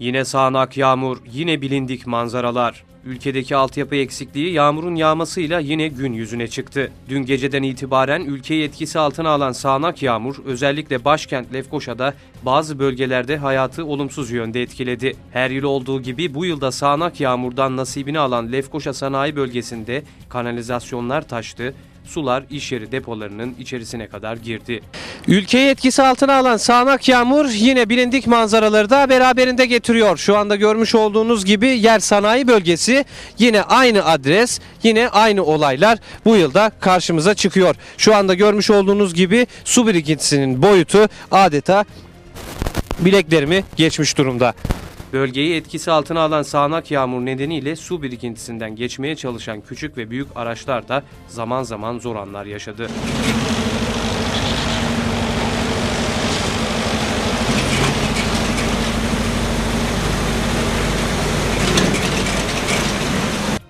Yine sağanak yağmur, yine bilindik manzaralar. Ülkedeki altyapı eksikliği yağmurun yağmasıyla yine gün yüzüne çıktı. Dün geceden itibaren ülkeyi etkisi altına alan sağanak yağmur özellikle başkent Lefkoşa'da bazı bölgelerde hayatı olumsuz yönde etkiledi. Her yıl olduğu gibi bu yılda sağanak yağmurdan nasibini alan Lefkoşa Sanayi Bölgesi'nde kanalizasyonlar taştı, sular iş yeri depolarının içerisine kadar girdi. Ülkeyi etkisi altına alan sağanak yağmur yine bilindik manzaraları da beraberinde getiriyor. Şu anda görmüş olduğunuz gibi yer sanayi bölgesi yine aynı adres, yine aynı olaylar bu yılda karşımıza çıkıyor. Şu anda görmüş olduğunuz gibi su birikintisinin boyutu adeta bileklerimi geçmiş durumda. Bölgeyi etkisi altına alan sağanak yağmur nedeniyle su birikintisinden geçmeye çalışan küçük ve büyük araçlar da zaman zaman zor anlar yaşadı.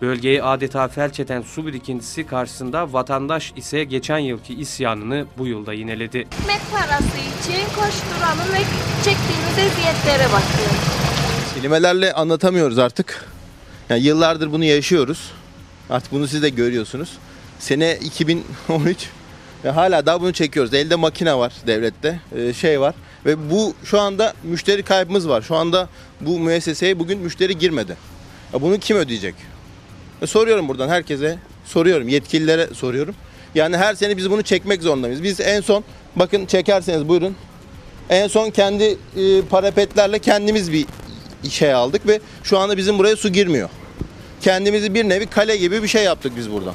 Bölgeyi adeta felç eden su birikintisi karşısında vatandaş ise geçen yılki isyanını bu yılda yineledi. Ekmek parası için koşturalım ve çektiğimiz eziyetlere bakın. Kelimelerle anlatamıyoruz artık. Yani yıllardır bunu yaşıyoruz. Artık bunu siz de görüyorsunuz. Sene 2013 ve hala daha bunu çekiyoruz. Elde makine var devlette, e, şey var ve bu şu anda müşteri kaybımız var. Şu anda bu müesseseye bugün müşteri girmedi. Ya bunu kim ödeyecek? E, soruyorum buradan herkese, soruyorum yetkililere soruyorum. Yani her sene biz bunu çekmek zorundayız. Biz en son bakın çekerseniz buyurun. En son kendi e, parapetlerle kendimiz bir şey aldık ve şu anda bizim buraya su girmiyor. Kendimizi bir nevi kale gibi bir şey yaptık biz burada.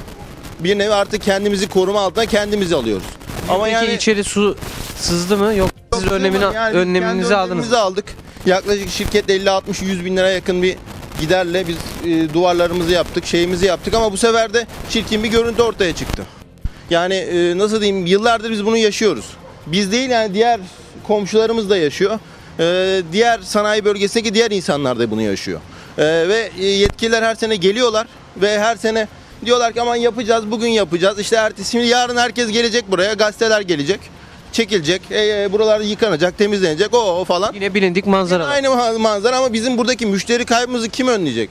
Bir nevi artık kendimizi koruma altına kendimiz alıyoruz. Ama Peki yani içeri su sızdı mı? Yok siz önlemini, yani önleminizi aldınız. önlemimizi aldık. Yaklaşık şirket 50 60 100 bin lira yakın bir giderle biz e, duvarlarımızı yaptık, şeyimizi yaptık ama bu sefer de çirkin bir görüntü ortaya çıktı. Yani e, nasıl diyeyim yıllardır biz bunu yaşıyoruz. Biz değil yani diğer komşularımız da yaşıyor. E, diğer sanayi bölgesindeki diğer insanlar da bunu yaşıyor. E, ve e, yetkililer her sene geliyorlar ve her sene diyorlar ki aman yapacağız bugün yapacağız. İşte ertesi yarın herkes gelecek buraya gazeteler gelecek. Çekilecek, e, e, buralar yıkanacak, temizlenecek, o, o falan. Yine bilindik manzara. Aynı ma- manzara ama bizim buradaki müşteri kaybımızı kim önleyecek?